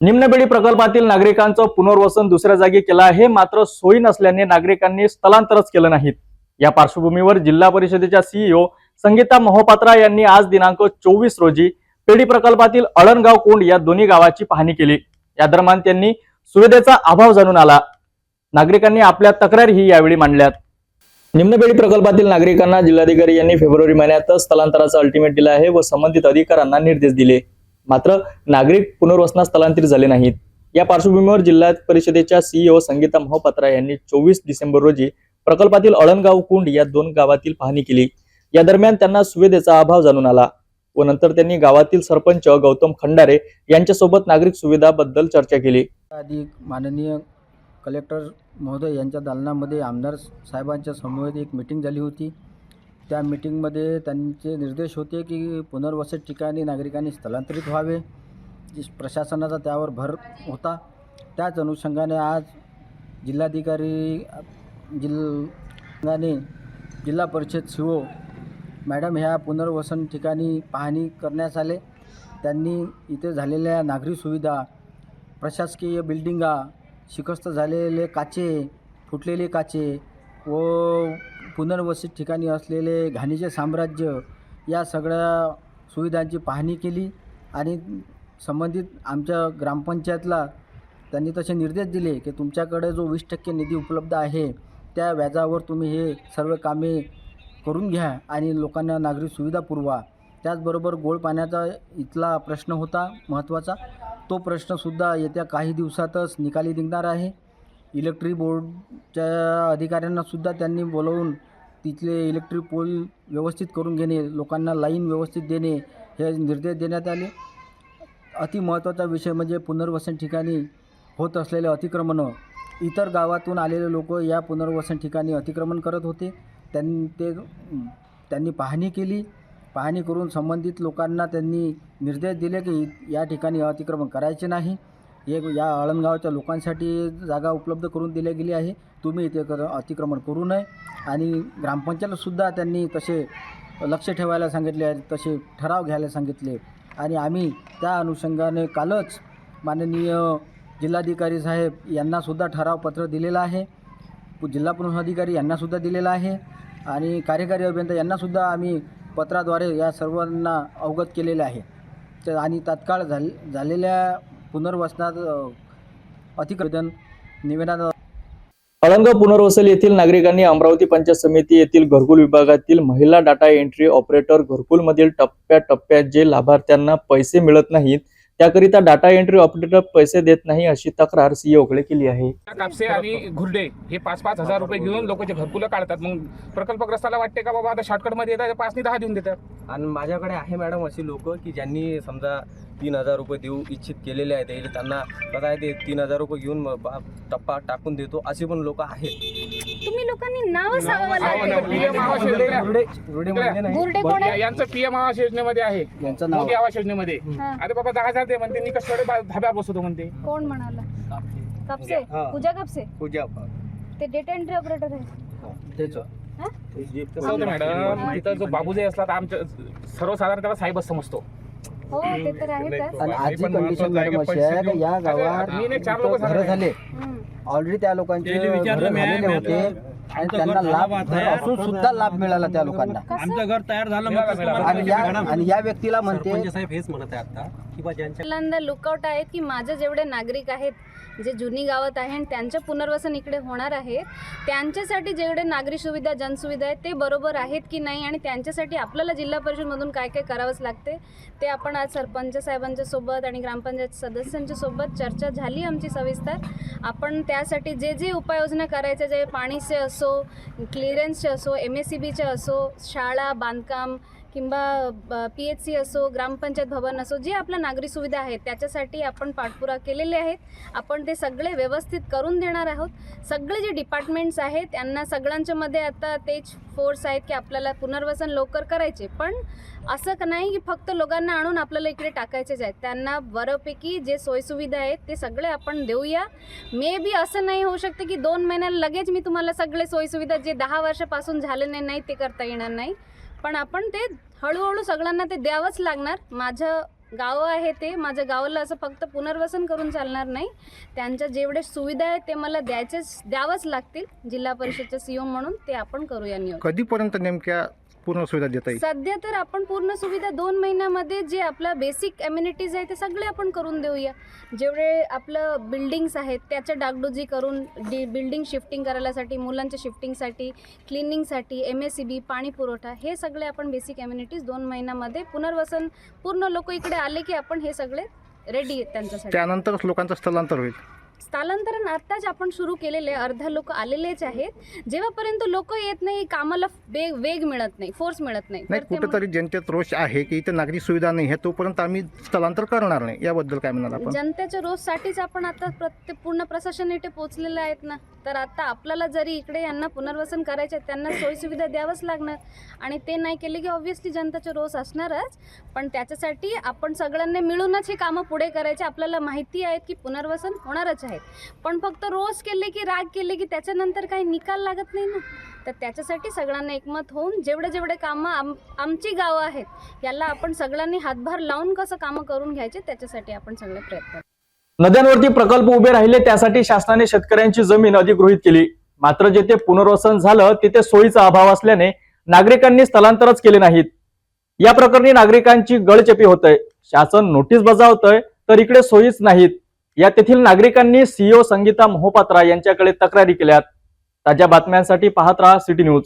निम्नबेडी प्रकल्पातील नागरिकांचं पुनर्वसन दुसऱ्या जागी केलं आहे. मात्र सोयी नसल्याने नागरिकांनी स्थलांतरच केलं नाहीत. या पार्श्वभूमीवर जिल्हा परिषदेच्या सीईओ संगीता मोहपात्रा यांनी आज दिनांक चोवीस रोजी पेढी प्रकल्पातील अळणगाव कोंड या दोन्ही गावाची पाहणी केली. या दरम्यान त्यांनी सुविधेचा अभाव जाणून आला. नागरिकांनी आपल्या तक्रारीही यावेळी मांडल्यात. निम्नबेडी प्रकल्पातील नागरिकांना जिल्हाधिकारी यांनी फेब्रुवारी महिन्यातच स्थलांतराचा अल्टिमेट दिलं आहे व संबंधित अधिकाऱ्यांना निर्देश दिले. मात्र नागरिक पुनर्वसनात स्थलांतरित झाले नाहीत. या पार्श्वभूमीवर जिल्हा परिषदेच्या सीईओ संगीता मोहपात्रा यांनी चोवीस डिसेंबर रोजी प्रकल्पातील अळणगाव कुंड या दोन गावातील पाहणी केली. या दरम्यान त्यांना सुविधेचा अभाव जाणून आला व नंतर त्यांनी गावातील सरपंच गौतम खंडारे यांच्यासोबत नागरिक सुविधाबद्दल चर्चा केली. आधी माननीय कलेक्टर महोदय यांच्या दालनामध्ये आमदार साहेबांच्या समवेत एक मीटिंग झाली होती. त्या मिटिंगमध्ये त्यांचे निर्देश होते की पुनर्वसित ठिकाणी नागरिकांनी स्थलांतरित व्हावे. जी प्रशासनाचा त्यावर भर होता. त्याच अनुषंगाने आज जिल्हाधिकारी जिल्हाने जिल्हा परिषद सी ओ मॅडम ह्या पुनर्वसन ठिकाणी पाहणी करण्यास आले. त्यांनी इथे झालेल्या नागरी सुविधा प्रशासकीय बिल्डिंगा शिकस्त झालेले काचे फुटलेले काचे व पुनर्वसित ठिकाणी असलेले घाणीचे साम्राज्य या सगळ्या सुविधांची पाहणी केली आणि संबंधित आमच्या ग्रामपंचायतला त्यांनी तसे निर्देश दिले की तुमच्याकडे जो वीस टक्के निधी उपलब्ध आहे त्या व्याजावर तुम्ही हे सर्व कामे करून घ्या आणि लोकांना नागरिक सुविधा पुरवा. त्याचबरोबर गोड पाण्याचा इथला प्रश्न होता महत्त्वाचा. तो प्रश्नसुद्धा येत्या काही दिवसातच निकाली निघणार आहे. इलेक्ट्रिक बोर्डच्या अधिकाऱ्यांनासुद्धा त्यांनी बोलवून तिथले इलेक्ट्रिक पोल व्यवस्थित करून घेणे लोकांना लाईन व्यवस्थित देणे हे निर्देश देण्यात आले. अति महत्त्वाचा विषय म्हणजे पुनर्वसन ठिकाणी होत असलेले अतिक्रमणं. इतर गावातून आलेले लोक या पुनर्वसन ठिकाणी अतिक्रमण करत होते. त्यांनी ते त्यांनी पाहणी केली. पाहणी करून संबंधित लोकांना त्यांनी निर्देश दिले की या ठिकाणी अतिक्रमण करायचे नाही. एक या आळंदगावच्या लोकांसाठी जागा उपलब्ध करून दिली गेली आहे. तुम्ही इथे कर अतिक्रमण करू नये. आणि ग्रामपंचायतसुद्धा त्यांनी तसे लक्ष ठेवायला सांगितले आहे तसे ठराव घ्यायला सांगितले आणि आम्ही त्या अनुषंगाने कालच माननीय जिल्हाधिकारी साहेब यांनासुद्धा ठरावपत्र दिलेलं आहे. जिल्हा पुलिस अधिकारी यांनासुद्धा दिलेलं आहे. आणि कार्यकारी अभियंता यांनासुद्धा आम्ही पत्राद्वारे या सर्वांना अवगत केलेले आहे. तर आणि तात्काळ झाल झालेल्या पुनर्वसनात अ, अतिक्रमण निवेदन अळंग पुनर्वसल येथील नागरिकांनी अमरावती पंचायत समिती येथील घरकुल विभागातील महिला डाटा एंट्री ऑपरेटर घरकुलमधील टप्प्याटप्प्यात जे लाभार्थ्यांना पैसे मिळत नाहीत त्याकरिता डाटा एंट्री ऑपरेटर पैसे देत नाही अशी तक्रार सीईओकडे केली आहे. कापसे आणि घुरडे हे पाच पाच हजार रुपये घेऊन लोकांचे घरकुलं काढतात मग प्रकल्पग्रस्ताला वाटते का बाबा आता शॉर्टकटमध्ये येतात पाच दहा देऊन देतात? आणि माझ्याकडे आहे मॅडम अशी लोक की ज्यांनी समजा तीन हजार रुपये देऊ इच्छित केलेले आहेत ते त्यांना कसं आहे ते तीन हजार रुपये घेऊन टप्पा टाकून देतो असे पण लोक आहेत. तुम्ही लोकांनी नाव. PM आवास रुडे म्हणजे नाही. कोण आहे? यांचं पीएम आवास योजनेमध्ये आहे. यांचं नाव. मोदी आवास योजनेमध्ये हा. अरे बाबा दहा हजार दे म्हणते निकषकडे धाब्यावर बसवतो म्हणते. कोण म्हणाला? कापसे. पूजा कापसे? पूजा. ते डेटा एंट्री ऑपरेटर आहे. तेच. कसं होतं मॅडम. तिथं जो बाबू जे असला तर आमच्या सर्वसाधारण त्याला साहेबच समजतो. हो ते तर आहेच आणि आजची कंडिशन मॅडम अशी आहे की या गावात मी नाही, चार लोकं घरं सांगत झाले. ऑलरेडी त्या लोकांचे घरं झालेले होते आणि त्यांना लाभ घर असून सुद्धा लाभ मिळाला त्या लोकांना. कसं? घर तयार झालं. आणि या आणि या व्यक्तीला म्हणते साहेब हेच म्हणत आहे आता. किंवा ज्यांच्या पहिल्यांदा लुकआउट आहेत की माझे जेवढे नागरिक आहेत जे जुनी गावात आहे आणि त्यांचं पुनर्वसन इकडे होणार आहे त्यांच्यासाठी जेवढे नागरी सुविधा जनसुविधा आहेत ते बरोबर आहेत की नाही आणि त्यांच्यासाठी आपल्याला जिल्हा परिषदमधून काय काय करावंच लागते ते आपण आज सरपंच साहेबांच्या सोबत आणि ग्रामपंचायत सदस्यांच्या सोबत चर्चा झाली आमची सविस्तर. आपण त्यासाठी जे जे उपाययोजना करायच्या जे पाणीचे असो क्लिअरन्सचे असो एम एस सी बीचे असो शाळा बांधकाम किंवा पी एच सी असो ग्रामपंचायत भवन असो जे आपल्या नागरी सुविधा आहेत त्याच्यासाठी आपण पाठपुरा केलेले आहेत. आपण ते सगळे व्यवस्थित करून देणार आहोत. सगळे जे डिपार्टमेंट्स आहेत त्यांना सगळ्यांच्या मध्ये आता तेच फोर्स आहेत की आपल्याला पुनर्वसन लवकर करायचे. पण असं का नाही की फक्त लोकांना आणून आपल्याला इकडे टाकायचेच आहेत. त्यांना बऱ्यापैकी जे सोयीसुविधा आहेत ते सगळे आपण देऊया. मे बी असं नाही होऊ शकते की दोन महिन्याला लगेच मी तुम्हाला सगळे सोयीसुविधा जे दहा वर्षापासून झाले नाही ते करता येणार नाही. पण आपण ते हळूहळू सगळ्यांना ते द्यावंच लागणार. माझं गावं आहे ते माझ्या गावाला असं फक्त पुनर्वसन करून चालणार नाही. त्यांच्या जेवढे सुविधा आहेत ते मला द्यायचेच द्यावंच लागतील. जिल्हा परिषदच्या सीओ म्हणून ते आपण करूया नियोजन. कधीपर्यंत नेमक्या पूर्ण सुविधा देता येईल. सध्या तर आपण पूर्ण सुविधा दोन महिन्यामध्ये जे आपला बेसिक अम्युनिटीज आहे ते सगळे आपण करून देऊया. जेवढे आपलं बिल्डिंग्स आहेत त्याच्या डागडुजी करून डि बिल्डिंग शिफ्टिंग करायसाठी मुलांच्या शिफ्टिंगसाठी क्लिनिंगसाठी एम एस सी बी पाणी पुरवठा हे सगळे आपण बेसिक अम्युनिटीज दोन महिन्यामध्ये पुनर्वसन पूर्ण लोक इकडे आले की आपण हे सगळे रेडी आहेत त्यांच्यासाठी. त्यानंतरच लोकांचं स्थलांतर होईल. स्थलांतरण आत्ताच आपण सुरू केलेले. अर्धा लोक आलेलेच आहेत. जेव्हापर्यंत लोक येत नाही कामाला वेग वेग मिळत नाही फोर्स मिळत नाही. नाही तर ते कुठेतरी जनतेत रोष आहे की इथे नागरी सुविधा नाही आहे तोपर्यंत आम्ही स्थलांतर करणार नाही. याबद्दल काय म्हणाल आपण? जनतेच्या रोजसाठीच आपण आता प्रत्येक पूर्ण प्रशासन इथे पोहोचलेलं आहेत ना. तर आता आपल्याला जरी इकडे यांना पुनर्वसन करायचे त्यांना सोयीसुविधा द्यावंच लागणार. आणि ते नाही केले की ऑब्व्हियसली जनतेचे रोष असणारच. पण त्याच्यासाठी आपण सगळ्यांनी मिळूनच हे कामं पुढे करायचे आपल्याला माहिती आहेत की पुनर्वसन होणारच आहेत पण फक्त रोज केले की राग केले की त्याच्यानंतर काही निकाल लागत नाही ना. तर त्याच्यासाठी सगळ्यांना एकमत होऊन जेवढे जेवढे कामं आम आमची गावं आहेत याला आपण सगळ्यांनी हातभार लावून कसं कामं करून घ्यायचे त्याच्यासाठी आपण सगळे प्रयत्न नद्यांवरती प्रकल्प उभे राहिले त्यासाठी शासनाने शेतकऱ्यांची जमीन अधिगृहित केली. मात्र जेथे पुनर्वसन झालं तिथे सोयीचा अभाव असल्याने नागरिकांनी स्थलांतरच केले नाहीत. या प्रकरणी नागरिकांची गळचेपी होत आहे शासन नोटीस बजावतंय तर इकडे सोयीच नाहीत. या तेथील नागरिकांनी सीईओ संगीता मोहोपात्रा यांच्याकडे तक्रारी केल्यात. ताज्या बातम्यांसाठी पाहत राहा सिटी न्यूज.